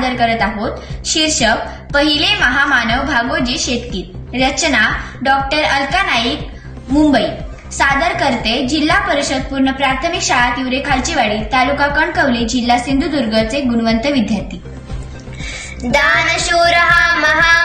सादर करत आहोत. शीर्षक पहिले महामानव भागोजी शेतकीर रचना डॉक्टर अलका नाईक मुंबई. सादर करते जिल्हा परिषद पूर्ण प्राथमिक शाळा तिवरे खालचीवाडी तालुका कणकवली जिल्हा सिंधुदुर्गचे गुणवंत विद्यार्थी. दानशूर हा महा